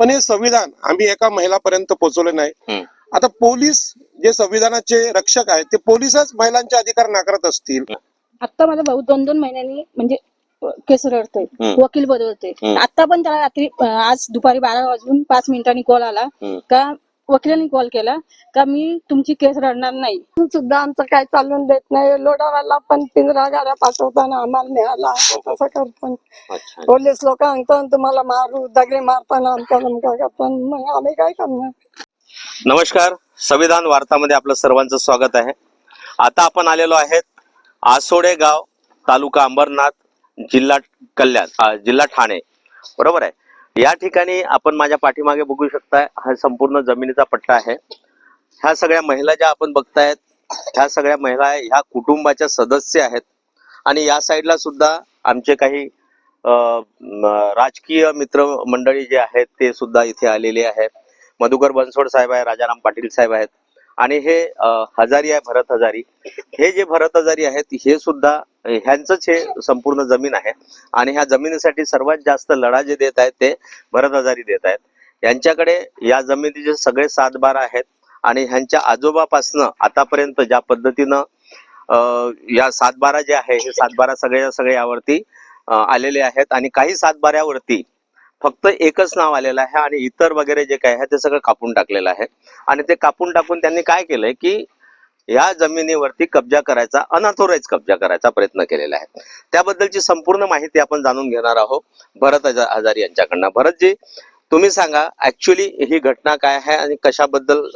पण हे संविधान आम्ही एका महिलापर्यंत पोहोचवले नाही. आता पोलीस जे संविधानाचे रक्षक आहेत ते पोलीसच महिलांचे अधिकार नाकारत असतील आता माझा भाऊ दोन दोन महिन्यांनी म्हणजे केस रडतोय. वकील बदलतोय. आता पण त्याला रात्री आज दुपारी बारा वाजून पाच मिनिटांनी कॉल आला. का वकिलांनी कॉल केला का मी तुमची केस रडणार नाही. सुद्धा आमचं काय चालून देत नाही. लोडावाला पण पिंजरा गाड्या पाठवताना आम्हाला मिळाला तसं अच्छा. पोलीस लोक सांगतात तुम्हाला मारू दगडी मारताना आमका धमका करताना मग आम्ही काय करणार? नमस्कार. संविधान वार्तामध्ये आपलं सर्वांचं स्वागत आहे. आता आपण आलेलो आहेत आसोडे गाव तालुका अंबरनाथ जिल्हा कल्याण जिल्हा ठाणे. बरोबर आहे? या ठिकाणी आपण माझ्या पाठीमागे बघू शकताय हा संपूर्ण जमिनीचा पट्टा आहे. ह्या सगळ्या महिला ज्या आपण बघतायत ह्या सगळ्या महिला ह्या कुटुंबाच्या सदस्य आहेत. आणि या साईडला सुद्धा आमचे काही राजकीय मित्र मंडळी जे आहेत ते सुद्धा इथे आलेले आहेत. मधुकर बनसोड साहेब आहे राजाराम पाटील साहेब आहेत. आणि हे हजारी आहे भरत हजारी. हे जे भरत हजारी आहेत हे सुद्धा ह्यांचंच हे संपूर्ण जमीन आहे. आणि ह्या जमिनीसाठी सर्वात जास्त लढा जे देत आहेत ते भरत हजारी देत आहेत. यांच्याकडे या जमिनीचे सगळे सातबारा आहेत आणि ह्यांच्या आजोबापासनं आतापर्यंत ज्या पद्धतीनं अ, या सातबारा जे आहे हे सातबारा सगळ्या सगळे यावरती आलेले आहेत. आणि काही सातबाऱ्यावरती फक्त एकच नाव आलेलं आहे आणि इतर वगैरे जे काय आहे ते सगळं कापून टाकलेलं आहे. आणि ते कापून टाकून त्यांनी काय केलंय की या जमिनीवरती कब्जा करायचा अनाथोराईज कब्जा करायचा प्रयत्न केलेला आहे. त्याबद्दलची संपूर्ण माहिती आपण जाणून घेणार आहोत भरत आजारी हजारी यांच्याकडनं. भरतजी तुम्ही सांगा ऍक्च्युली ही घटना काय आहे आणि कशाबद्दल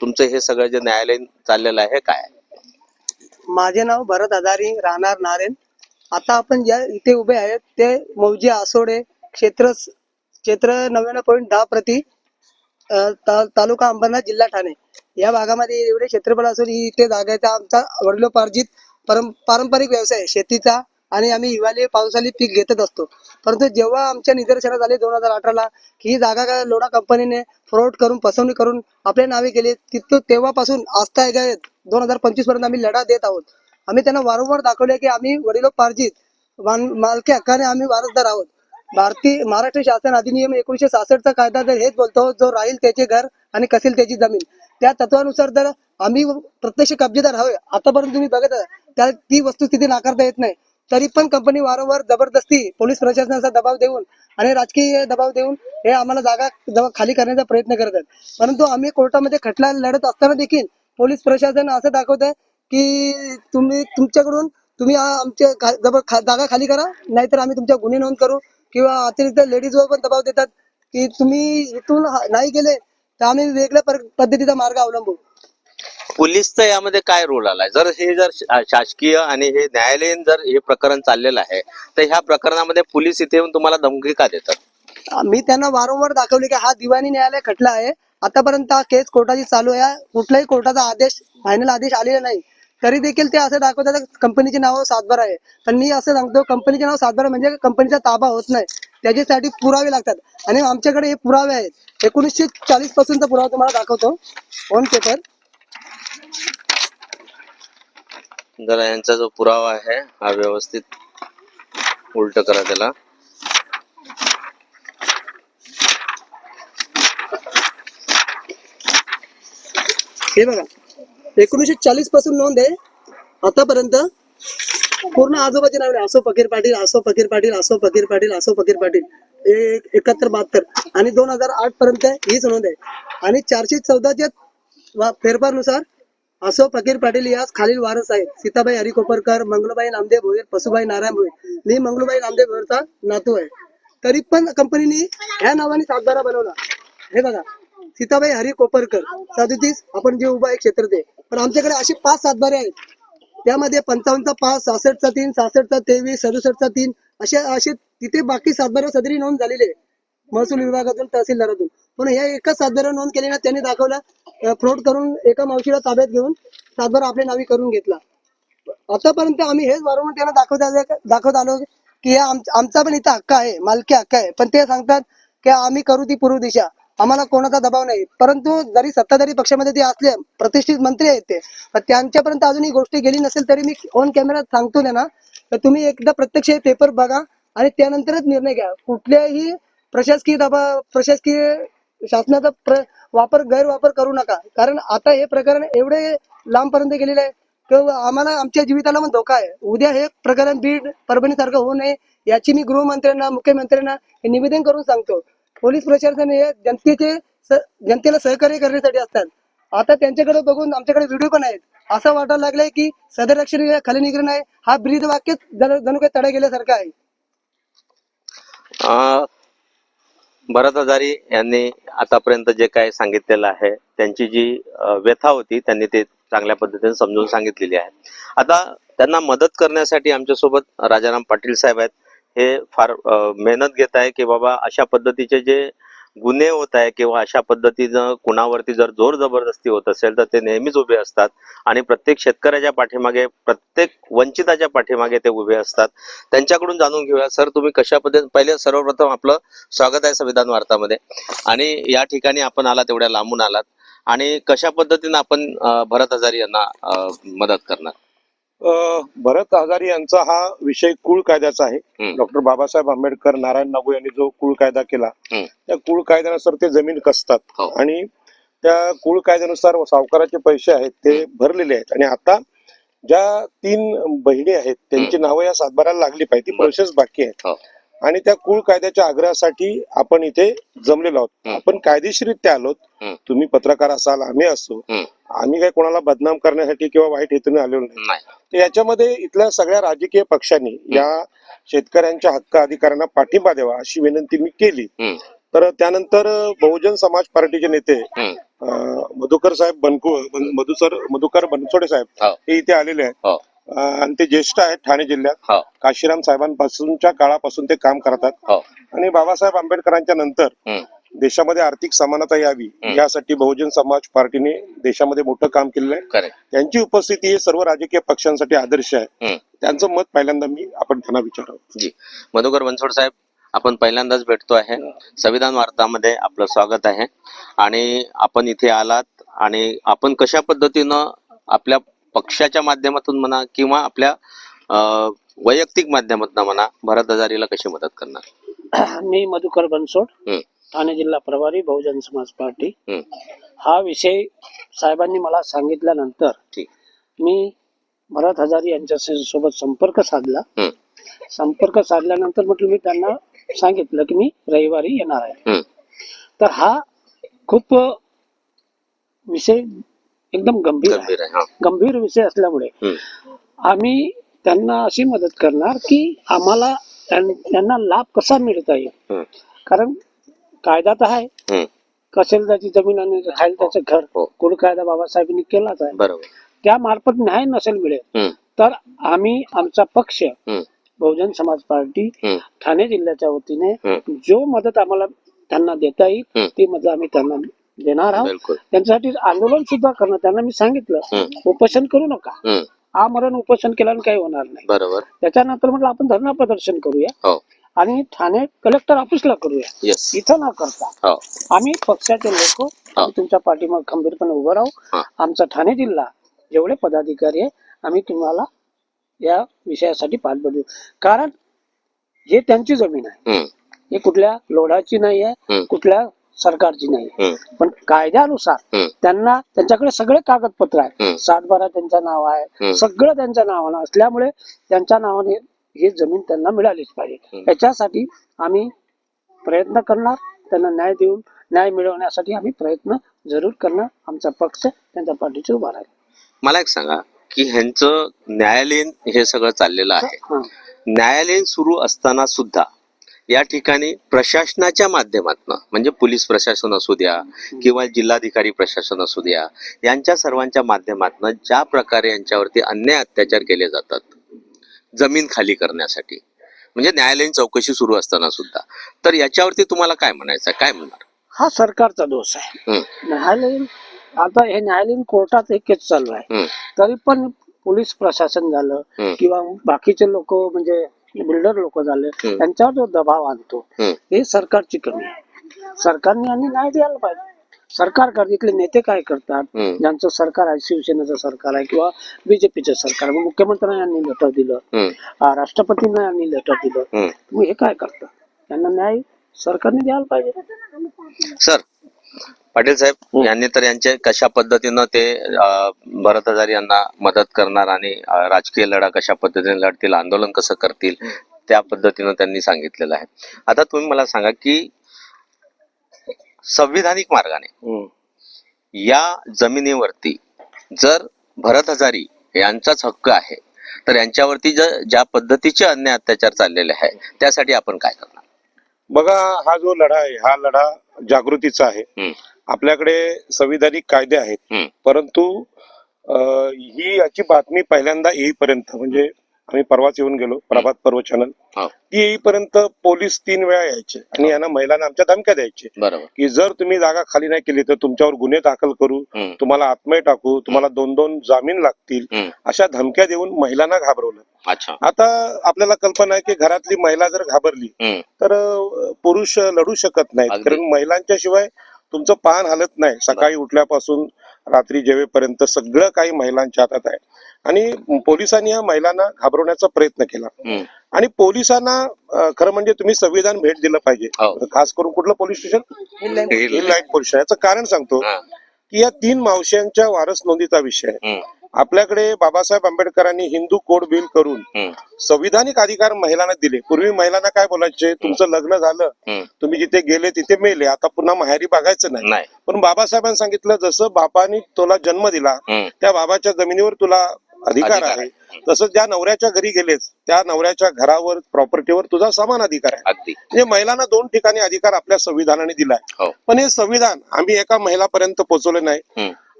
तुमचं हे सगळं जे न्यायालयीन चाललेलं आहे हे काय आहे? माझे नाव भरत आजारी राहणार नारेन आता आपण ज्या इथे उभे आहेत ते मौजे आसोडे क्षेत्र क्षेत्र नव्याण्णव पॉईंट दहा प्रति ता- तालुका अंबरनाथ जिल्हा ठाणे. या भागामध्ये एवढे क्षेत्रफळ असून इथे जागेचा आमचा वडिलोपार्जित परं पारंपरिक व्यवसाय शेतीचा आणि आम्ही हिवाळी पावसाळी पीक घेतच असतो. परंतु जेव्हा आमच्या निदर्शनात आले दोन हजार अठराला की ही जागा लोणा लोढा कंपनीने फ्रॉड करून फसवणूक करून आपल्या नावे केली तिथं तेव्हापासून आस्था दोन हजार पंचवीसपर्यंत आम्ही लढा देत आहोत. आम्ही त्यांना वारंवार दाखवले की आम्ही वडिलोपार्जित मालकी हक्काने आम्ही वारसदार आहोत. भारतीय महाराष्ट्र शासन अधिनियम एकोणीशे सहासष्टचा कायदा जर हेच बोलतो जो राहील त्याचे घर आणि कसेल त्याची जमीन. त्या तत्वानुसार जर आम्ही प्रत्यक्ष कब्जेदार हवे आतापर्यंत तुम्ही बघत त्या ती वस्तुस्थिती नाकारता येत नाही. तरी पण कंपनी वारंवार जबरदस्ती पोलीस प्रशासनाचा दबाव देऊन आणि राजकीय दबाव देऊन हे आम्हाला जागा खाली करण्याचा प्रयत्न करत आहेत. परंतु आम्ही कोर्टामध्ये खटला लढत असताना देखील पोलीस प्रशासन असं दाखवत आहे की तुम्ही तुमच्याकडून तुम्ही आमच्या जबर जागा खाली करा नाहीतर आम्ही तुमच्या गुन्हे नोंद करू. किंवा अतिरिक्त लेडीजवर पण दबाव देतात की तुम्ही इथून नाही गेले तर आम्ही वेगळ्या पद्धतीचा मार्ग अवलंबू. पोलीसचा यामध्ये काय रोल आलाय? जर हे जर शासकीय आणि हे न्यायालयीन जर हे प्रकरण चाललेलं आहे तर ह्या प्रकरणामध्ये पोलीस इथे येऊन तुम्हाला धमकी का देतात? मी त्यांना वारंवार दाखवले की हा दिवाणी न्यायालय खटला आहे. आतापर्यंत हा केस कोर्टाची चालू आहे. कुठलाही कोर्टाचा आदेश फायनल आदेश आलेला नाही. तरी देखील ते असं दाखवतात कंपनीचे नाव सातबारा आहे. पण मी असं सांगतो कंपनीचे नाव सातबारा म्हणजे कंपनीचा ताबा होत नाही. त्याच्यासाठी पुरावे लागतात. आणि आमच्याकडे हे पुरावे आहेत. एकोणीसशे चाळीस पासूनचा पुरावा तुम्हाला दाखवतो. ऑन पेपर जरा यांचा जो पुरावा आहे हा व्यवस्थित उलट करा त्याला. हे बघा. एकोणीसशे चाळीसपासून नोंद आहे. आतापर्यंत पूर्ण आजोबाचे नाव असो फकीर पाटील असो फकीर पाटील असो फकीर पाटील असो फकीर पाटील. एक एकाहत्तर बहात्तर. आणि दोन हजार आठ पर्यंत हीच नोंद आहे. आणि चारशे चौदाच्या फेरफारनुसार असो फकीर पाटील यास खालील वारस आहेत. सीताबाई हरी कोपरकर मंगलबाई नामदेव भोईर पशुबाई नारायण भोईर. मी मंगलबाई नामदेव भोईरचा नातू आहे. तरी पण कंपनीने ह्या नावाने सातबारा बनवला. हे बघा. सीताबाई हरी कोपरकर सदतीस आपण जे उभा आहे क्षेत्र ते. पण आमच्याकडे असे पाच सातबारे आहेत. त्यामध्ये पंचावन्नचा पाच सहासष्टचा तीन सहासष्टचा तेवीस सदुसष्टचा तीन असे असे तिथे बाकी सातबारा सदरी नोंद झालेली आहे महसूल विभागातून तहसीलदारातून पण या एकाच सातबारा नोंद केली ना त्यांनी दाखवलं फ्रॉड करून एका मावशीला ताब्यात घेऊन सातबारा आपल्या नावी करून घेतला. आतापर्यंत आम्ही हेच वारंवार त्यांना दाखवत दाखवत आलो की आमचा पण इथं हक्क आहे मालकी हक्क आहे. पण ते सांगतात की आम्ही करू ती पूर्व दिशा. आम्हाला कोणाचा दबाव नाही. परंतु जरी सत्ताधारी पक्षामध्ये ते असले प्रतिष्ठित मंत्री आहेत ते त्यांच्यापर्यंत अजून ही गोष्ट गेली नसेल तरी मी ऑन कॅमेरा सांगतो त्यांना तर तुम्ही एकदा प्रत्यक्ष हे पेपर बघा आणि त्यानंतरच निर्णय घ्या. कुठल्याही प्रशासकीय दबाव प्रशासकीय शासनाचा प्र वापर गैरवापर करू नका. कारण आता हे प्रकरण एवढे लांबपर्यंत गेलेले आहे आम्हाला आमच्या जीविताला पण धोका आहे. उद्या हे प्रकरण बीड परभणी सारखं होऊ नये याची मी गृहमंत्र्यांना मुख्यमंत्र्यांना हे निवेदन करून सांगतो. पोलीस प्रशासन हे जनतेचे जनतेला सहकार्य करण्यासाठी असतात. आता त्यांच्याकडे बघून आमच्याकडे व्हिडिओ पण आहेत. असं वाटायला लागलंय की सदर खाली निग्रह आहे. हा ब्रीद वाक्य जणू काही तडा गेल्यासारखा आहे. अं, भरत हजारी यांनी आतापर्यंत जे काय सांगितलेलं आहे त्यांची जी व्यथा होती त्यांनी ते चांगल्या पद्धतीने समजून सांगितलेली आहे. आता त्यांना मदत करण्यासाठी आमच्यासोबत राजाराम पाटील साहेब आहेत. हे फार मेहनत घेत आहे की बाबा अशा पद्धतीचे जे गुन्हे होत आहे किंवा अशा पद्धतीनं कुणावरती जर जोर जबरदस्ती होत असेल तर ते नेहमीच उभे असतात. आणि प्रत्येक शेतकऱ्याच्या पाठीमागे प्रत्येक वंचिताच्या पाठीमागे ते उभे असतात. त्यांच्याकडून जाणून घेऊया. सर तुम्ही कशा पद्धतीने पहिले सर्वप्रथम आपलं स्वागत आहे संविधान वार्तामध्ये. आणि या ठिकाणी आपण आलात तेवढ्या लांबून आलात. आणि कशा पद्धतीनं आपण भरत हजारी यांना मदत करणार? भरत हजारी यांचा हा विषय कुळ कायद्याचा आहे. डॉक्टर बाबासाहेब आंबेडकर नारायण नागू यांनी जो कुळ कायदा केला. त्या कुळ कायद्यानुसार ते जमीन कसतात हो. आणि त्या कुळ कायद्यानुसार सावकाराचे पैसे आहेत ते भरलेले आहेत आणि आता ज्या तीन बहिणी आहेत त्यांची नावं या सातबाराला लागली पाहिजे ती. प्रोसेस बाकी आहे हो. आणि त्या कुळ कायद्याच्या आग्रहासाठी आपण इथे जमलेलो आहोत. आपण कायदेशीरित्या आलोत हम्म. तुम्ही पत्रकार असाल आम्ही असो. आम्ही काही कोणाला बदनाम करण्यासाठी किंवा वाईट हेतूने आलेलो नाही याच्यामध्ये इथल्या सगळ्या राजकीय पक्षांनी या शेतकऱ्यांच्या हक्क अधिकारांना पाठिंबा द्यावा अशी विनंती मी केली. तर त्यानंतर बहुजन समाज पार्टीचे नेते मधुकर साहेब बनकू बन- मधुसर मधुकर बनसोडे साहेब हो. हे इथे आलेले आहेत हो. आणि ते ज्येष्ठ आहेत ठाणे जिल्ह्यात. हो. काशीराम साहेबांपासूनच्या काळापासून ते काम करतात. हो. आणि बाबासाहेब आंबेडकरांच्या नंतर हम्म. देशामध्ये आर्थिक समानता यावी. यासाठी बहुजन समाज पार्टीने देशामध्ये मोठं काम केलेलं आहे. त्यांची उपस्थिती हे सर्व राजकीय पक्षांसाठी आदर्श आहे. हम्म. त्यांचं मत पहिल्यांदा मी आपण त्यांना विचारावं. जी. मधुकर बनसोड साहेब आपण पहिल्यांदाच भेटतो आहे. संविधान वार्तामध्ये आपलं स्वागत आहे. आणि आपण इथे आलात आणि आपण कशा पद्धतीनं आपल्या पक्षाच्या माध्यमातून म्हणा किंवा आपल्या वैयक्तिक माध्यमातून म्हणा भरत हजारीला कशी मदत करणार मी मधुकर बनसोड. ठाणे जिल्हा प्रभारी बहुजन समाज पार्टी. हा विषय साहेबांनी मला सांगितल्यानंतर. मी भरत हजारी यांच्या सोबत संपर्क साधला. संपर्क साधल्यानंतर म्हटलं मी त्यांना सांगितलं की मी रविवारी येणार आहे. तर हा खूप विषय एकदम गंभीर आहे गंभीर आहे हा गंभीर विषय असल्यामुळे हम्म. आम्ही त्यांना अशी मदत करणार की आम्हाला त्यां- त्यांना लाभ कसा मिळता येईल हम्म. कारण कायदा तर आहे हम्म. कसेल त्याची जमीन आणि राहील त्याचं घर हो. कुळ कायदा बाबासाहेबांनी केलाच आहे बरोबर त्या मार्फत न्याय नसेल मिळेल हम्म. तर आम्ही आमचा पक्ष हम्म. बहुजन समाज पार्टी हम्म. ठाणे जिल्ह्याच्या वतीने हम्म. जो मदत आम्हाला त्यांना देता येईल हम्म. ती मदत आम्ही त्यांना देणार आहोत. त्यांच्यासाठी आंदोलन सुद्धा करणार त्यांना मी सांगितलं. उपोषण करू नका. आमरण उपोषण केल्यानं काही होणार नाही. बरोबर. त्याच्यानंतर म्हटलं आपण धरणा प्रदर्शन करूया हो. आणि ठाणे कलेक्टर ऑफिसला करूया. इथं न करता हो. आम्ही पक्षाचे लोक तुमच्या पाठीमाग खंबीरपणे उभं राहू. हा. आमचा ठाणे जिल्हा जेवढे पदाधिकारी आहे आम्ही तुम्हाला या विषयासाठी पाठबळू कारण हे त्यांची जमीन आहे. हे. कुठल्या लोढाची नाही आहे. कुठल्या सरकारची नाही. पण कायद्यानुसार. त्यांना त्यांच्याकडे सगळे कागदपत्र आहे. सातबारा त्यांचं नाव आहे. सगळं त्यांच्या नावानं असल्यामुळे त्यांच्या नावाने ही जमीन त्यांना मिळालीच पाहिजे. याच्यासाठी आम्ही प्रयत्न करणार त्यांना न्याय देऊन न्याय मिळवण्यासाठी आम्ही प्रयत्न जरूर करणार आमचा पक्ष त्यांच्या पाठीशी उभा राहील मला एक सांगा की ह्यांचं न्यायालयीन हे सगळं चाललेलं आहे. न्यायालयीन सुरू असताना सुद्धा या ठिकाणी प्रशासनाच्या माध्यमातून म्हणजे पोलीस प्रशासन असू द्या किंवा जिल्हाधिकारी प्रशासन असू द्या यांच्या सर्वांच्या माध्यमातून ज्या प्रकारे यांच्यावरती अन्याय अत्याचार केले जातात जमीन खाली करण्यासाठी म्हणजे न्यायालयीन चौकशी सुरू असताना सुद्धा तर याच्यावरती तुम्हाला काय म्हणायचं? काय म्हणणार हा सरकारचा दोष आहे न्यायालयीन आता हे न्यायालयीन कोर्टात एक केस चालू आहे तरी पण पोलीस प्रशासन झालं. किंवा बाकीचे लोक म्हणजे बिल्डर लोक झाले. त्यांच्यावर जो दबाव आणतो. हे सरकारची कमी. आहे सरकारने यांनी न्याय द्यायला पाहिजे. सरकार कर इथले नेते काय करतात. ज्यांचं सरकार आहे शिवसेनेचं सरकार आहे किंवा बीजेपीचं सरकार. मुख्यमंत्र्यांनी यांनी लेटर दिलं. राष्ट्रपतींना यांनी लेटर दिलं. हे काय करतात? त्यांना न्याय सरकारने द्यायला पाहिजे. सर पाटील साहेब यांनी तर यांचे कशा पद्धतीनं ते भरत हजारी यांना मदत करणार आणि राजकीय लढा कशा पद्धतीने लढतील आंदोलन कसं करतील त्या पद्धतीनं त्यांनी सांगितलेलं आहे. आता तुम्ही मला सांगा की संविधानिक मार्गाने. या जमिनीवरती जर भरत हजारी यांचाच हक्क आहे तर यांच्यावरती ज- ज्या पद्धतीचे अन्याय अत्याचार चाललेले आहे त्यासाठी आपण काय करणार? बघा हा जो लढा आहे हा लढा जागृतीचा आहे. आपल्याकडे संविधानिक कायदे आहेत. परंतु ही याची बातमी पहिल्यांदा येईपर्यंत म्हणजे आम्ही परवाच येऊन गेलो प्रभात पर्व चॅनल. ती येईपर्यंत पोलीस तीन वेळा यायचे आणि यांना महिलांना आमच्या धमक्या द्यायचे की जर तुम्ही जागा खाली नाही केली तर तुमच्यावर गुन्हे दाखल करू. तुम्हाला आत्मय टाकू तुम्हाला दोन दोन जामीन लागतील. अशा धमक्या देऊन महिलांना घाबरवलं आता आपल्याला कल्पना आहे की घरातली महिला जर घाबरली. तर पुरुष लढू शकत नाहीत अगदी. कारण महिलांच्या शिवाय तुमचं पान हालत नाही सकाळी उठल्यापासून रात्री जेवेपर्यंत सगळं काही महिलांच्या हातात आहे आणि पोलिसांनी या महिलांना घाबरवण्याचा प्रयत्न केला. आणि पोलिसांना खरं म्हणजे तुम्ही संविधान भेट दिलं पाहिजे हो. खास करून कुठलं police station hill line police station याचं कारण सांगतो. की या तीन मावश्यांच्या वारस नोंदीचा विषय आहे. आपल्याकडे बाबासाहेब आंबेडकरांनी हिंदू कोड बिल करून. संविधानिक अधिकार महिलांना दिले. पूर्वी महिलांना काय बोलायचे? तुमचं लग्न झालं. तुम्ही जिथे गेले तिथे मेले. आता पुन्हा माहेरी बघायचं नाही. पण बाबासाहेबांनी सांगितलं जसं बापानी तुला जन्म दिला. त्या बाबाच्या जमिनीवर तुला अधिकार आहे. तसं ज्या नवऱ्याच्या घरी गेलेस त्या नवऱ्याच्या घरावर प्रॉपर्टीवर तुझा समान अधिकार आहे. म्हणजे महिलांना दोन ठिकाणी अधिकार आपल्या संविधानाने दिलाय. हो. पण हे संविधान आम्ही एका महिलापर्यंत पोहोचवले नाही.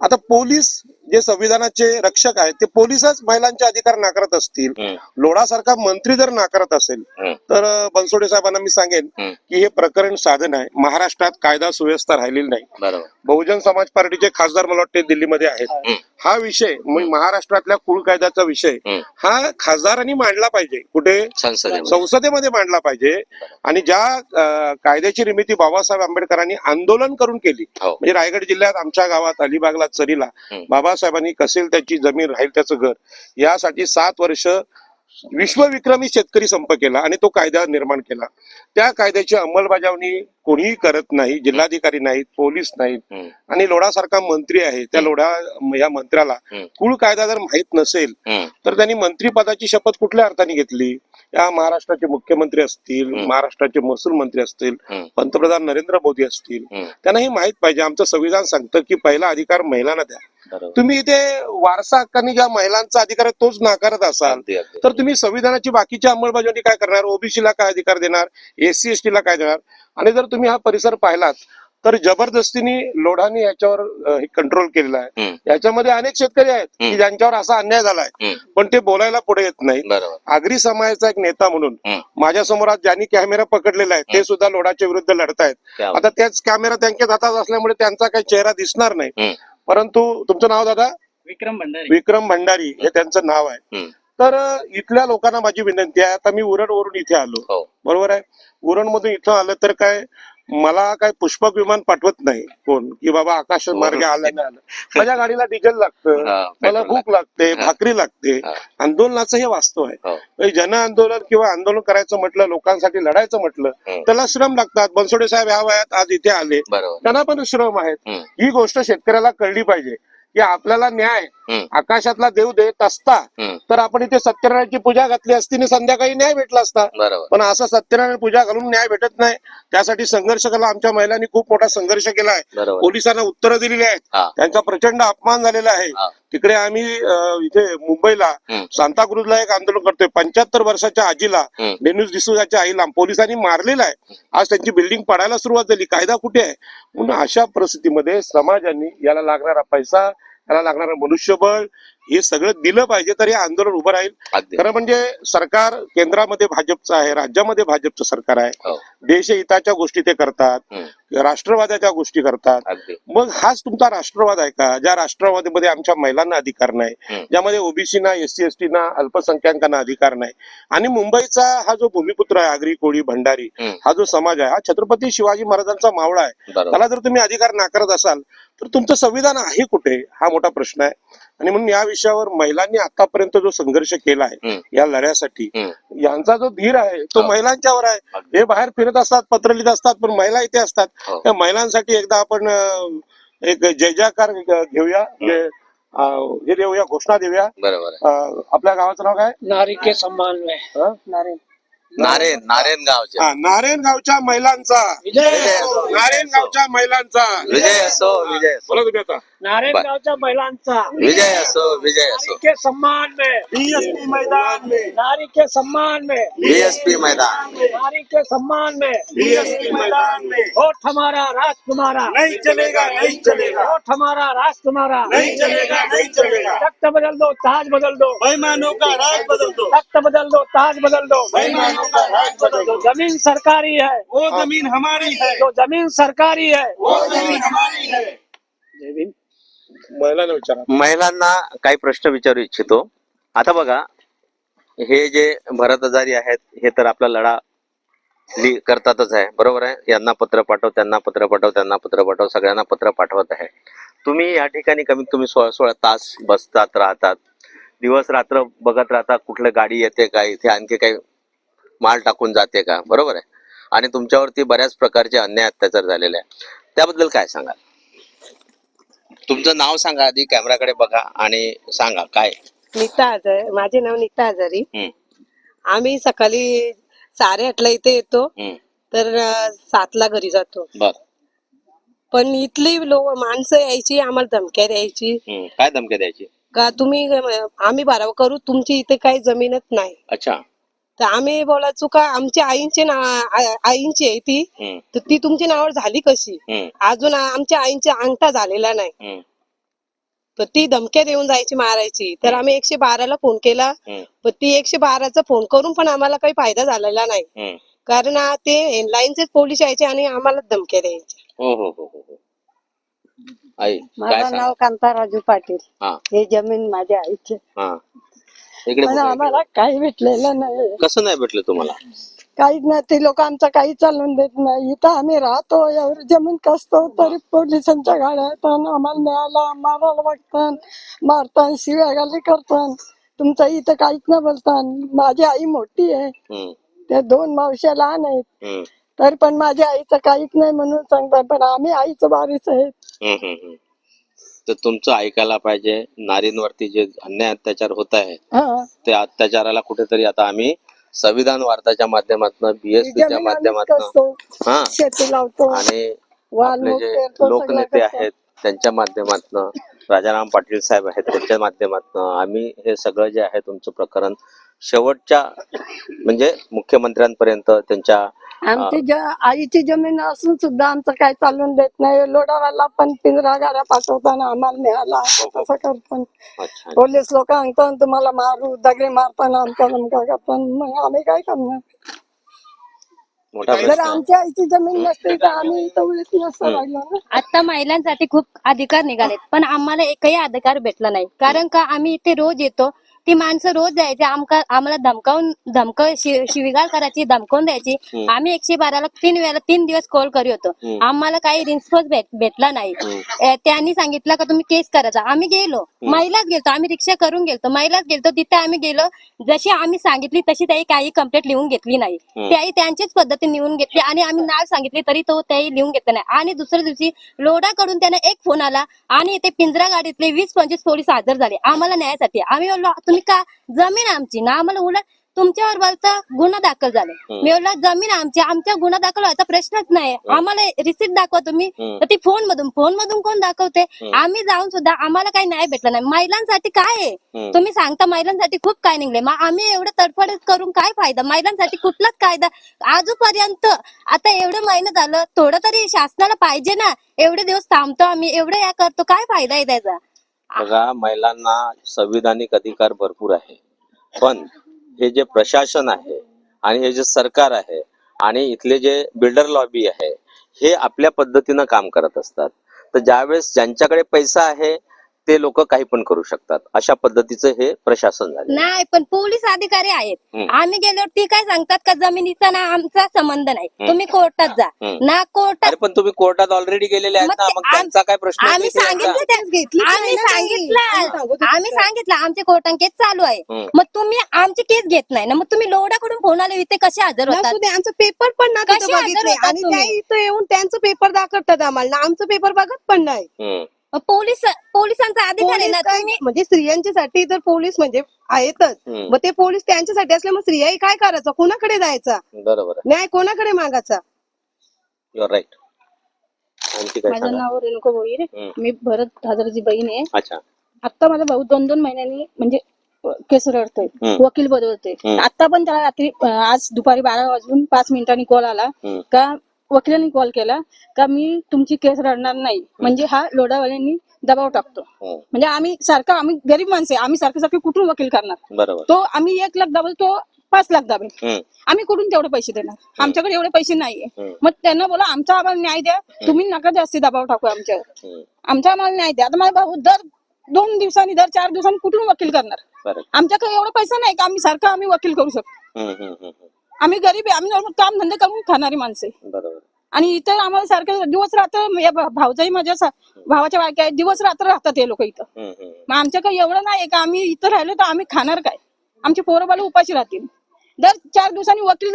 आता पोलीस जे संविधानाचे रक्षक आहेत ते पोलीसच महिलांचे अधिकार नाकारत असतील हम्म. लोढासारखा मंत्री जर नाकारत असेल. तर बनसोडे साहेबांना मी सांगेन. की हे प्रकरण साधन आहे महाराष्ट्रात कायदा सुव्यवस्था राहिलेली नाही बरोबर बहुजन समाज पार्टीचे खासदार मला वाटते दिल्लीमध्ये आहेत. हा विषय म्हणजे महाराष्ट्रातल्या कुळ कायद्याचा विषय. हा खासदारांनी मांडला पाहिजे कुठे संसदेमध्ये संसदेमध्ये मांडला पाहिजे आणि ज्या कायद्याची निर्मिती बाबासाहेब आंबेडकरांनी आंदोलन करून केली हो म्हणजे रायगड जिल्ह्यात आमच्या गावात अलिबागला चरीला हम्म. बाबासाहेबांनी कसेल त्याची जमीन राहील त्याचं घर यासाठी सात वर्ष विश्वविक्रमी शेतकरी संप केला आणि तो कायदा निर्माण केला त्या कायद्याची अंमलबजावणी कोणीही करत नाही जिल्हाधिकारी नाहीत पोलीस नाहीत. आणि लोढासारखा मंत्री आहे त्या लोढा या मंत्र्याला. कुळ कायदा जर माहीत नसेल. तर त्यांनी मंत्रीपदाची शपथ कुठल्या अर्थाने घेतली या महाराष्ट्राचे मुख्यमंत्री असतील. महाराष्ट्राचे महसूल मंत्री असतील. पंतप्रधान नरेंद्र मोदी असतील. त्यांना हे माहीत पाहिजे आमचं संविधान सांगतं की पहिला अधिकार महिलांना द्या तुम्ही इथे वारसा हक्काने ज्या महिलांचा अधिकार आहे तोच नाकारत असाल. तर तुम्ही संविधानाची बाकीची अंमलबजावणी काय करणार? ओबीसीला काय अधिकार देणार? एससी एसटी ला काय देणार? आणि जर तुम्ही हा परिसर पाहिलात तर जबरदस्तीने लोढांनी याच्यावर कंट्रोल केलेला आहे. याच्यामध्ये अनेक शेतकरी आहेत. की ज्यांच्यावर असा अन्याय झालाय. पण ते बोलायला पुढे येत नाही आगरी समाजाचा एक नेता म्हणून. माझ्यासमोर आज ज्यांनी कॅमेरा पकडलेला आहे ते सुद्धा लोढाच्या विरुद्ध लढतायत. त्या- आता त्याच कॅमेरा त्यांच्याच हातात असल्यामुळे त्यांचा काही चेहरा दिसणार नाही. परंतु तुमचं नाव दादा? विक्रम भंडारी. विक्रम भंडारी हे त्यांचं नाव आहे. तर इथल्या लोकांना माझी विनंती आहे आता मी उरण वरून इथे आलो. हो. बरोबर आहे? उरण मधून इथं आलं तर काय मला काय पुष्पक विमान पाठवत नाही कोण की बाबा आकाश मार्गे आलं नाही आलं. माझ्या गाडीला डिझेल लागतं हा, मला भूक लागते. हा. भाकरी लागते. हा. आंदोलनाचं हे वास्तव आहे. हो. जन आंदोलन किंवा आंदोलन करायचं म्हटलं लोकांसाठी लढायचं म्हटलं. त्याला श्रम लागतात. बनसोडे साहेब ह्या वयात आज इथे आले. त्यांना पण श्रम आहेत. ही गोष्ट शेतकऱ्याला कळली पाहिजे. की आपल्याला न्याय. आकाशातला देव देत असता. तर आपण इथे सत्यनारायणची पूजा घातली असती आणि संध्याकाळी न्याय भेटला असता. पण असं सत्यनारायण पूजा घालून न्याय भेटत नाही. त्यासाठी संघर्ष केला आमच्या महिलांनी खूप मोठा संघर्ष केला आहे. पोलिसांना उत्तरं दिलेली आहेत. त्यांचा प्रचंड अपमान झालेला आहे. तिकडे आम्ही इथे मुंबईला. सांताक्रुजला एक आंदोलन करतोय. पंच्याहत्तर वर्षाच्या आजीला. डेन्यूस डिसूजाच्या आईला पोलिसांनी मारलेला आहे. आज त्यांची बिल्डिंग पडायला सुरुवात झाली. कायदा कुठे आहे? म्हणून अशा परिस्थितीमध्ये समाजाने याला लागणारा पैसा याला लागणारं मनुष्यबळ हे सगळं दिलं पाहिजे तर हे आंदोलन उभं राहील. खरं म्हणजे सरकार केंद्रामध्ये भाजपचं आहे राज्यामध्ये भाजपचं सरकार आहे. हो. देशहिताच्या गोष्टी ते करतात. राष्ट्रवादाच्या गोष्टी करतात. मग हाच तुमचा राष्ट्रवाद आहे का ज्या राष्ट्रवादीमध्ये आमच्या महिलांना अधिकार नाही. ज्यामध्ये ओबीसीना एससी एसटी ना अल्पसंख्याकांना अधिकार नाही? आणि मुंबईचा हा जो भूमिपुत्र आहे आगरी कोळी भंडारी. हा जो समाज आहे हा छत्रपती शिवाजी महाराजांचा मावळा आहे. त्याला जर तुम्ही अधिकार नाकारत असाल तर तुमचं संविधान आहे कुठे हा मोठा प्रश्न आहे आणि म्हणून या विषयावर महिलांनी आतापर्यंत जो संघर्ष केला आहे. या लढ्यासाठी. यांचा जो धीर आहे तो हो. महिलांच्यावर आहे. हे बाहेर फिरत असतात पत्र लिहित असतात पण महिला इथे असतात हो. त्या महिलांसाठी एकदा आपण एक जय जयकार घेऊया हे देऊया घोषणा देऊया बरोबर आपल्या गावाचं नाव काय नारी के सम्मान में? नारी नारेन नारेन गावचे हा, नारायण गावच्या महिलांचा. नारायण गावच्या महिलांचा. विजय असो विजय असो. बोला तुम्ही आता. नारायणगावच्या महिलांचा. विजय असो विजय नारी असो. के सम्मान में. बीएसपी मैदान में. नारी के सम्मान में. बीएसपी मैदान नारी के सम्मान में. बीएसपी मैदान में. वोट हमारा राष्ट्र तुम्हारा. नहीं चलेगा नहीं चलेगा. वोट हमारा राष्ट्र तुम्हारा. नहीं चलेगा नहीं चलेगा. तख्त बदल दो ताज बदल दो. बेईमानों का राज बदल दो. तख्त बदल दो ताज बदल दो. बेईमानों जो जमीन सरकारी है। वो जमीन हमारी है। जो जमीन सरकारी है। वो जमीन हमारी है। जय भीम। महिलांना विचारा. महिलांना काही प्रश्न विचारू इच्छितो. आता बघा हे जे भरत हजारी आहेत हे तर आपला लढा लि करतातच आहे. बरोबर आहे? यांना पत्र पाठव त्यांना पत्र पाठव त्यांना पत्र पाठव सगळ्यांना पत्र पाठवत आहे. तुम्ही या ठिकाणी कमीत कमी सोळा सोळा तास बसतात राहतात. दिवस रात्र बघत राहता कुठलं गाडी येते का इथे आणखी काही माल टाकून जाते का? बरोबर आहे. आणि तुमच्यावरती बऱ्याच प्रकारचे अन्याय अत्याचार झालेले आहे त्याबद्दल काय सांगाल? तुमचं नाव सांगा आधी कॅमेराकडे बघा आणि सांगा काय? नीता आजार माझे नाव नीता आजारी हम्म, आम्ही सकाळी साडेआठला इथे येतो. हम्म, तर अं, सातला घरी जातो. बर. पण इथली लोक माणसं यायची आम्हाला धमक्या द्यायची. हम्म, काय धमक्या द्यायची? का तुम्ही अं, आम्ही बारावा करू तुमची इथे काही जमीनच नाही. अच्छा. तर आम्ही बोलायचो का आमच्या आईंची ना आईंची आहे ती. तर ती तुमच्या नावावर झाली कशी? अजून आमच्या आईंचा अंगठा झालेला नाही. तर ती धमक्या देऊन जायची मारायची. तर आम्ही एकशे बाराला फोन केला. पण ती एकशे बाराचा फोन करून पण आम्हाला काही फायदा झालेला नाही. कारण ते हेडलाईनचे पोलीस यायचे आणि आम्हाला धमक्या द्यायचे. हो हो हो. आई काय माझं नाव कांता राजू पाटील. हा. हे जमीन माझ्या आईची. हा. इकडे पण. आम्हाला काही भेटलेलं नाही. कसं नाही भेटलं तुम्हाला? काहीच नाही ते लोक आमचं काही चालून देत नाही. इथं आम्ही राहतो एवढी जमीन कसतो तरी पोलिसांच्या गाड्या येतात आम्हाला न्यायला मारायला बघतात मारतात शिव्या गाली करतात. तुमचं इथं काहीच नाही बोलतात. माझी आई मोठी आहे. हम्म, त्या दोन मावश्या लहान आहेत. हम्म, तरी पण माझ्या आईचं काहीच नाही म्हणून सांगतात पण आम्ही आईचं बारीच आहे. हम्म, हम्म, हम्म. तर तुमचं ऐकायला पाहिजे. नारींवरती जे अन्याय अत्याचार होत आहे हा. त्या अत्याचाराला कुठेतरी आता आम्ही संविधान वार्ताच्या माध्यमातून बीएसपीच्या माध्यमातून हा. आणि आपले जे लोकनेते. आहेत त्यांच्या माध्यमातनं राजाराम पाटील साहेब आहेत त्यांच्या माध्यमातनं आम्ही हे सगळं जे आहे तुमचं प्रकरण शेवटच्या म्हणजे मुख्यमंत्र्यांपर्यंत त्यांच्या आमची ज आईची जमीन असून सुद्धा आमचं काय चालून देत नाही. लोडावाला पण पिंजरा गाड्या पाठवताना आम्हाला मिळाला तसं करतात अच्छा पोलीस लोक सांगतात तुम्हाला मारू दगडी मारताना आमचा धमका करतात. मग आम्ही काय करणार? मोठा जर प्रश्न. आमच्या आईची जमीन नसती तर आम्ही नसतं ना? आता महिलांसाठी खूप अधिकार निघालेत पण आम्हाला एकही अधिकार भेटला नाही. कारण का आम्ही इथे रोज येतो ती माणसं रोज जायचे आमका आम्हाला धमकावून धमक शिविगाळ करायची धमकावून द्यायची. आम्ही एकशे बाराला तीन वेळा तीन दिवस कॉल करी होतो. आम्हाला काही रिस्पॉन्स भेट भेटला नाही. त्यांनी सांगितलं का तुम्ही केस करायचा. आम्ही गेलो. महिलाच गेलतो. आम्ही रिक्षा करून गेलतो. महिलाच गेलतो. तिथे आम्ही गेलो. जशी आम्ही सांगितली तशी त्याही काही कंप्लेंट लिहून घेतली नाही. त्याही त्यांचीच पद्धती लिहून घेतली आणि आम्ही नाव सांगितले तरी तो त्याही लिहून घेतला नाही. आणि दुसऱ्या दिवशी लोडाकडून त्याने एक फोन आला आणि इथे पिंजरा गाडीतले वीस पंचवीस पोलीस हजर झाले. आम्हाला न्यायासाठी. आम्ही बोललो तुम्ही का? जमीन आमची. ना आम्हाला उलट तुमच्यावर बोलता गुन्हा दाखल झाले. मी बोलला जमीन आमची. आमच्या गुन्हा दाखल व्हायचा प्रश्नच नाही. आम्हाला रिसिप्ट दाखवा तुम्ही. तर ती फोन मधून फोन मधून कोण दाखवते. आम्ही जाऊन सुद्धा आम्हाला काही न्याय भेटला नाही. महिलांसाठी काय आहे. तुम्ही सांगता महिलांसाठी खूप काय निघले. मग आम्ही एवढं तडफड करून काय फायदा? महिलांसाठी कुठलाच कायदा? आजूपर्यंत आता एवढं महिना झालं थोडं तरी शासनाला पाहिजे ना. एवढे दिवस थांबतो आम्ही. एवढं या करतो. काय फायदा आहे त्याचा? बघा महिलांना संविधानिक अधिकार भरपूर आहे. पण हे जे प्रशासन आहे आणि हे जे सरकार आहे आणि इथले जे बिल्डर लॉबी आहे हे आपल्या पद्धतीनं काम करत असतात. तर ज्यावेळेस ज्यांच्याकडे पैसा आहे ते लोक काही पण करू शकतात. अशा पद्धतीचं हे प्रशासन झालं नाही पण पोलीस अधिकारी आहेत. हम्म. आम्ही गेल्यावर ती काय सांगतात का? जमिनीचा ना आमचा संबंध नाही. तुम्ही कोर्टात जा. हम्म. ना कोर्टात अरे पण तुम्ही कोर्टात ऑलरेडी गेलेले आहेत मग ना ते मग आम- त्यांचा काय प्रश्न आहे? आम्ही ते सांगितलं आम्ही सांगितलं. आम्ही सांगितलं. आमचे कोर्टात केस चालू आहे. हम्म. मग तुम्ही आमची केस घेत नाही ना? मग तुम्ही लोडाकडून फोन आले इथे कसे हजर होतात? नसू दे आमचं पेपर पण ना कशी तिथं हजर बघितले. होतात आणि त्या तुम्ही? इथं येऊन त्यांचं पेपर दाखवतात आम्हाला. ना आमचं पेपर बघत पण नाही. हम्म. पोलीस पोलिसांचा अधिकार आहे पोलीस ना काय तुम्ही म्हणजे स्त्रियांच्यासाठी तर पोलीस म्हणजे आहेतच. हम्म. मग ते पोलीस त्यांच्यासाठी असले मग स्त्रियाही काय करायचं? कोणाकडे जायचा? बरोबर न्याय कोणाकडे मागायचा? युअर राईट आणखी काय माझं सांगा? नाव रेणुका भोईर हम्म. मी भरत हजाराची बहीण आहे. अच्छा. आता माझा भाऊ दोन दोन महिन्यांनी म्हणजे केस रडतोय. हम्म. वकील बदलतोय. हम्म. आता पण त्याला रात्री अं, आज दुपारी बारा वाजून पाच मिनिटांनी कॉल आला. हम्म. का वकिलांनी कॉल केला का मी तुमची केस रडणार नाही. म्हणजे हा लोडावाल्यांनी दबाव टाकतो. हम्म. म्हणजे आम्ही सारखं आम्ही गरीब माणसे आम्ही सारखे सारखे कुठून वकील करणार? तो आम्ही एक लाख दाबल तो पाच लाख दाबेल. आम्ही कुठून तेवढे पैसे देणार? आमच्याकडे एवढे पैसे नाहीये. मग त्यांना बोला आमचा आम्हाला न्याय द्या. तुम्ही नका जास्ती दबाव टाकू आमच्यावर. आमचा आम्हाला न्याय द्या. आता माझा भाऊ दर दोन दिवसांनी दर चार दिवसांनी कुठून वकील करणार? आमच्याकडे एवढा पैसा नाही का? आम्ही सारखं आम्ही वकील करू शकतो. आम्ही गरीब आहे आम्ही काम धंदे करून खाणारी माणसे बरोबर. आणि इथं आम्हाला सारखं दिवस रात्र भाऊजाई माझ्या सा- भावाच्या बायका आहेत दिवस रात्र राहतात हे लोक इथं. हम्म, हम्म. मग आमच्याकडे एवढं नाही का आम्ही इथं राहिलो तर आम्ही खाणार काय? आमची पोरं बाला उपाशी राहतील. दर चार दिवसांनी वकील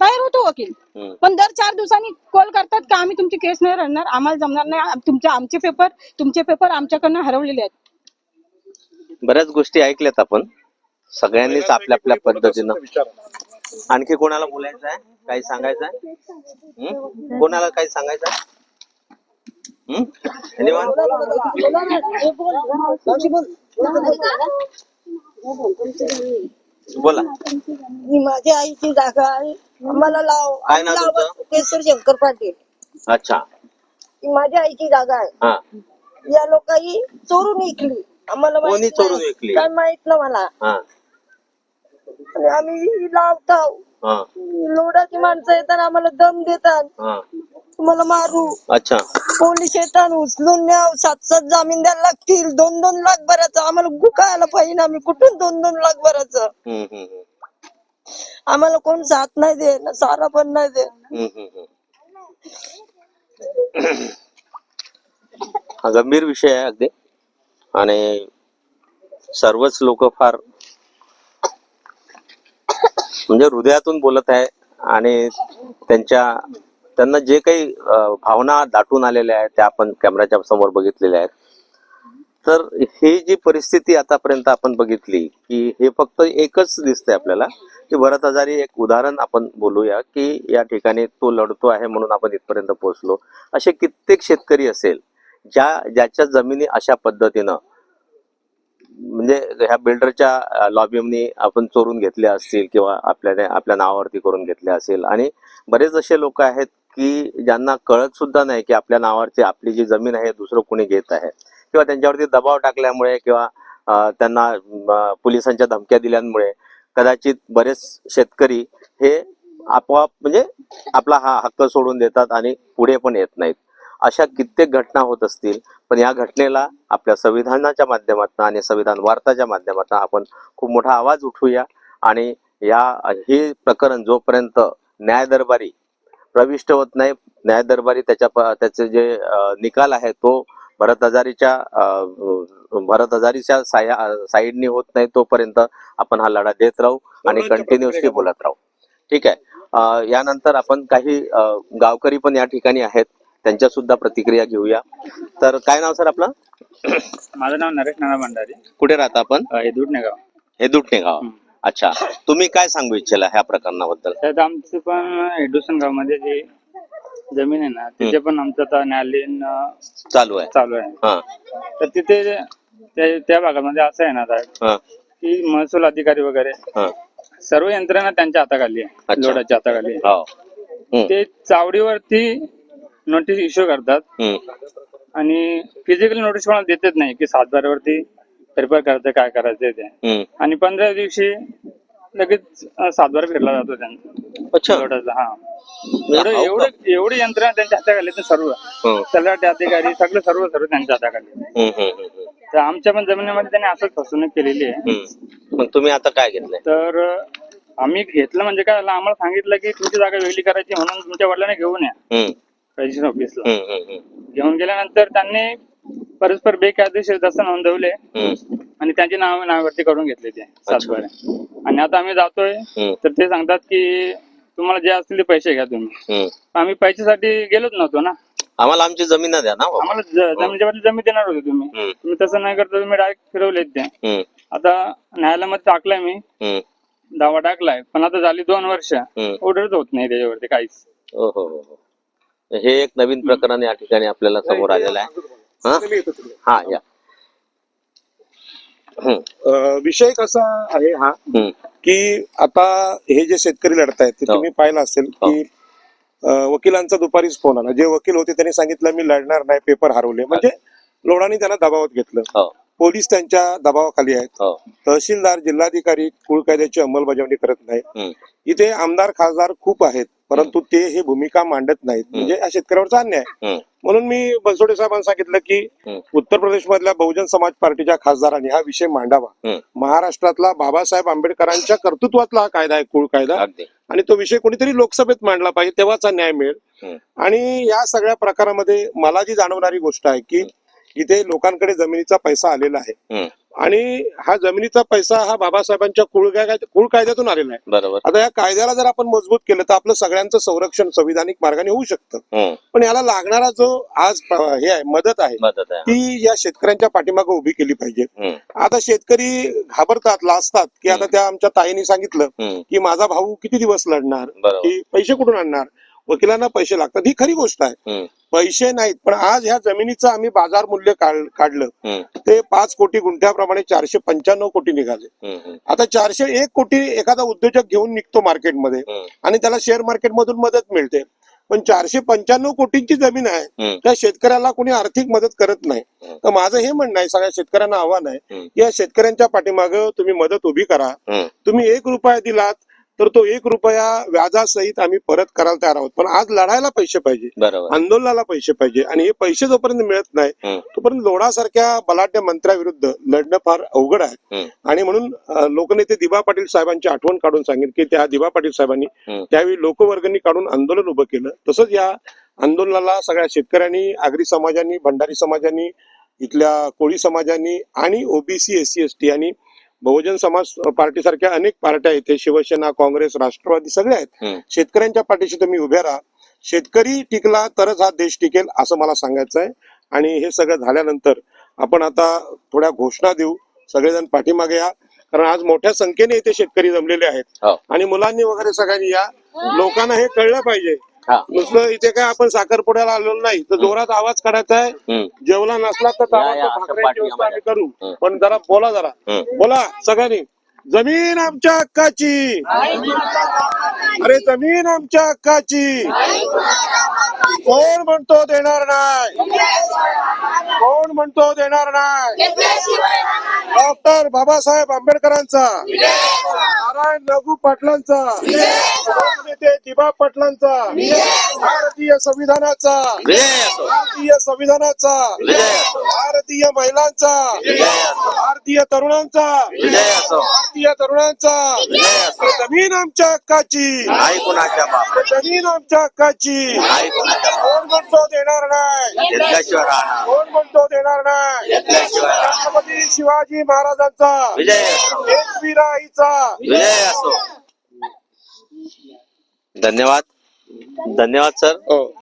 तयार होतो वकील. पण दर चार दिवसांनी कॉल करतात का आम्ही तुमची केस नाही रडणार आम्हाला जमणार नाही तुमचे आमचे पेपर तुमचे पेपर आमच्याकडनं हरवलेले आहेत. बऱ्याच गोष्टी ऐकल्यात आपण. सगळ्यांनीच आपल्या आपल्या पद्धतीनं. आणखी कोणाला बोलायचं आहे काही सांगायचं आहे? कोणाला काही सांगायचं आहे? Anyone? बोला ही माझ्या आईची जागा आहे आम्हाला लाव काय नाव लावा. तुमचं? शंकर पाटील अच्छा ही माझ्या आईची जागा आहे हा या लोकांनी चोरून विकली आम्हाला माहीत चोरून. विकली? काय माहीत ना मला हा आणि आम्ही लावतो हा. लोडाची माणसं येतात आम्हाला दम देतात. हा. तुम्हाला मारू. अच्छा. पोलीस येतात उचलून न्याव सात सात जामीन द्यायला लागतील. दोन दोन लाख भरायचं. आम्हाला गुकायला पाहिजे आम्ही. कुठून दोन दोन लाख भरायचं? हम्म, हम्म, हम्म. आम्हाला कोण साथ नाही दे ना सारा पण नाही दे हम्म, हम्म, हम्म. हा गंभीर विषय आहे अगदी. आणि सर्वच लोक फार म्हणजे हृदयातून बोलत आहे आणि त्यांच्या त्यांना जे काही भावना दाटून आलेल्या आहेत त्या आपण कॅमेऱ्याच्या समोर बघितलेल्या आहेत. तर ही जी परिस्थिती आतापर्यंत आपण बघितली की हे फक्त एकच दिसतंय आपल्याला की भरत आजारी एक उदाहरण आपण बोलूया की या ठिकाणी तो लढतो आहे म्हणून आपण इथपर्यंत पोहोचलो. असे कित्येक शेतकरी असेल ज्या ज्याच्या जमिनी अशा पद्धतीनं म्हणजे ह्या बिल्डरच्या लॉबीमनी आपण चोरून घेतल्या असतील किंवा आपल्याने आपल्या नावावरती करून घेतले असेल. आणि बरेच असे लोक आहेत की ज्यांना कळत सुद्धा नाही की आपल्या नावावरची आपली जी जमीन आहे दुसरं कोणी घेत आहे. किंवा त्यांच्यावरती दबाव टाकल्यामुळे किंवा त्यांना पोलिसांच्या धमक्या दिल्यामुळे कदाचित बरेच शेतकरी हे आपोआप म्हणजे आपला हा हक्क सोडून देतात आणि पुढे पण येत नाहीत. अशा कित्येक घटना होत असतील पण या घटनेला आपल्या संविधानाच्या माध्यमातून आणि संविधान वार्ताच्या माध्यमातून आपण खूप मोठा आवाज उठवूया. आणि या हे प्रकरण जोपर्यंत न्याय दरबारी प्रविष्ट होत नाही न्याय दरबारी त्याच्या त्याचे जे निकाल आहे तो भरत हजारीच्या भरत हजारीच्या साया साईडनी होत नाही तोपर्यंत आपण हा लढा देत राहू आणि कंटिन्युअसली बोलत राहू. ठीक आहे. यानंतर आपण काही गावकरी पण या ठिकाणी आहेत. त्यांच्या सुद्धा प्रतिक्रिया घेऊया. तर काय नाव सर आपलं? माझं नाव नरेश नाना भंडारी. कुठे राहता आपण? हे दुधनेगाव हे दुटणे गाव अच्छा. तुम्ही काय सांगू इच्छिला ह्या प्रकरणाबद्दल? त्यात आमचं पण एडुसन गावमध्ये जे जमीन आहे ना तिथे पण आमचं आता न्यायालयीन चालू आहे. चालू आहे. हा. तर तिथे त्या- त्या भागामध्ये असं आहे ना साहेब हा. की महसूल अधिकारी वगैरे हा. सर्व यंत्रणा त्यांच्या हाताखाली आहे. अच्छा. लोडाच्या हाताखाली आहे. हो. हम्म, ते चावडीवरती नोटीस इश्यू करतात. आणि फिजिकल नोटीस कोणाला देतच नाही की सातबाऱ्यावरती रिपेअर करायचं काय करायचं ते. आणि पंधरा दिवशी लगेच सातबार फिरला जातो त्यांचा. अच्छा. लोटाचा हा. म्हणजे एवढं? एवढं एवढी यंत्रणा त्यांच्या हाताखाली सर्व. हं. तलाठी अधिकारी सगळे सर्व सर्व त्यांच्या हाताखाली. तर आमच्या पण जमिनीमध्ये त्यांनी असंच फसवणूक केलेली आहे. मग तुम्ही आता काय घेतलंय? तर आम्ही घेतलं म्हणजे काय आम्हाला सांगितलं की तुमची जागा वेगळी करायची म्हणून तुमच्या वडिलांना घेऊन या हम्म, रजिस्ट्रेशन ऑफिसला घेऊन गेल्यानंतर त्यांनी परस्पर बेकायदेशीर दस्त नोंदवले आणि त्यांची नाव नावावरती करून घेतले ते सातबारे. आणि आता आम्ही जातोय तर ते सांगतात की तुम्हाला जे असतील ते पैसे घ्या तुम्ही. आम्ही पैशासाठी गेलोच नव्हतो ना. आम्हाला आमची जमीन द्या ना. आम्हाला जमिनीच्या जमीन देणार होते तुम्ही. तुम्ही तसं नाही करता तुम्ही डायरेक्ट फिरवलेत ते. आता न्यायालयामध्ये टाकलाय मी. दावा टाकलाय. पण आता झाली दोन वर्ष. ऑर्डरच होत नाही त्याच्यावरती काहीच. हो हो हो, हो हे एक नवीन प्रकरण या ठिकाणी आपल्याला समोर आलेलं आहे. हा? हा या. विषय कसा आहे हा की आता हे जे शेतकरी लढतायत ते हो. तुम्ही पाहिलं असेल की अं, वकिलांचा दुपारीच फोन आला. जे वकील होते त्यांनी सांगितलं मी लढणार नाही पेपर हरवले. म्हणजे लोडांनी त्यांना दबावात घेतलं. हो. पोलीस त्यांच्या दबावाखाली आहेत. हो. तहसीलदार जिल्हाधिकारी कुळ कायद्याची अंमलबजावणी करत नाहीत. हम्म, इथे आमदार खासदार खूप आहेत परंतु ते हे भूमिका मांडत नाहीत. म्हणजे या शेतकऱ्यावरचा अन्याय. आहे. हम्म, म्हणून मी बनसोडे साहेबांना सांगितलं की हम्म. उत्तर प्रदेश मधल्या बहुजन समाज पार्टीच्या खासदारांनी हा विषय मांडावा. हम्म. महाराष्ट्रातला बाबासाहेब आंबेडकरांच्या कर्तृत्वातला हा कायदा आहे कुळ कायदा अगदी. आणि तो विषय कोणीतरी लोकसभेत मांडला पाहिजे तेव्हाचा न्याय मिळेल. हम्म. आणि या सगळ्या प्रकारामध्ये मला जी जाणवणारी गोष्ट आहे की इथे लोकांकडे जमिनीचा पैसा आलेला आहे. आणि हा जमिनीचा पैसा हा बाबासाहेबांच्या कुळ कुळ कायद्यातून आलेला आहे. बरोबर. आता या कायद्याला जर आपण मजबूत केलं तर आपलं सगळ्यांचं संरक्षण संविधानिक मार्गाने होऊ शकतं. पण याला लागणारा जो आज हे आहे मदत आहे ती या शेतकऱ्यांच्या पाठीमागे उभी केली पाहिजे. आता शेतकरी घाबरतात लाजतात की आता त्या आमच्या ताईने सांगितलं की माझा भाऊ किती दिवस लढणार? की पैसे कुठून आणणार? वकिलांना पैसे लागतात. ही खरी गोष्ट आहे. पैसे नाहीत. पण आज ह्या जमिनीचं आम्ही बाजार मूल्य काढ- काढलं. ते पाच कोटी गुंठ्याप्रमाणे चारशे पंच्याण्णव कोटी निघाले. आता चारशे एक कोटी एखादा उद्योजक घेऊन निघतो मार्केटमध्ये. आणि त्याला शेअर मार्केट मधून मदत मिळते. पण चारशे पंच्याण्णव कोटींची जमीन आहे. त्या शेतकऱ्याला कोणी आर्थिक मदत करत नाही. तर माझं हे म्हणणं आहे सगळ्या शेतकऱ्यांना आव्हान आहे. की या शेतकऱ्यांच्या पाठीमागं तुम्ही मदत उभी करा. तुम्ही एक रुपया दिलात तर तो एक रुपया व्याजासहित आम्ही परत करायला तयार आहोत पण आज लढायला पैसे पाहिजे आंदोलनाला पैसे पाहिजे आणि हे पैसे जोपर्यंत मिळत नाही. तोपर्यंत लोणासारख्या बलाढ्य मंत्र्याविरुद्ध लढणं फार अवघड आहे. आणि म्हणून लोकनेते दिबा पाटील साहेबांची आठवण काढून सांगेन की त्या दिबा पाटील साहेबांनी. त्यावेळी लोकवर्गणी काढून आंदोलन उभं केलं तसंच या आंदोलनाला सगळ्या शेतकऱ्यांनी आगरी समाजांनी भंडारी समाजांनी इथल्या कोळी समाजांनी आणि OBC S C S T आणि बहुजन समाज पार्टी सारख्या अनेक पार्ट्या इथे शिवसेना काँग्रेस राष्ट्रवादी सगळे आहेत. शेतकऱ्यांच्या पाठीशी तुम्ही उभे राहा. शेतकरी टिकला तरच हा देश टिकेल असं मला सांगायचं आहे आणि हे सगळं झाल्यानंतर आपण आता थोड्या घोषणा देऊ. सगळेजण पाठीमागे या. कारण आज मोठ्या संख्येने इथे शेतकरी जमलेले आहेत. हो. आणि मुलांनी वगैरे सगळ्यांनी या. लोकांना हे कळलं पाहिजे. हा. नुसतं इथे काय आपण साखरपुड्याला आलेलो नाही तर जोरात आवाज काढायचा आहे. जेवला नसला तर आम्ही करू. पण जरा बोला जरा. बोला सगळ्यांनी. जमीन आमच्या हक्काची. अरे जमीन आमच्या हक्काची. कोण म्हणतो देणार नाही? कोण म्हणतो देणार नाही? डॉक्टर बाबासाहेब आंबेडकरांचा. नारायण नगू पाटलांचा. नेते दिबा पाटलांचा भारतीय संविधानाचा भारतीय संविधानाचा भारतीय महिलांचा भारतीय तरुणांचा भारतीय तरुणांचा जमीन आमच्या हक्काची. जमीन आमच्या हक्काची. कोण म्हणतो देणार नाही? कोण म्हणतो देणार नाही? छत्रपती शिवाजी महाराजांचा एकविराईचा धन्यवाद. धन्यवाद सर. हो.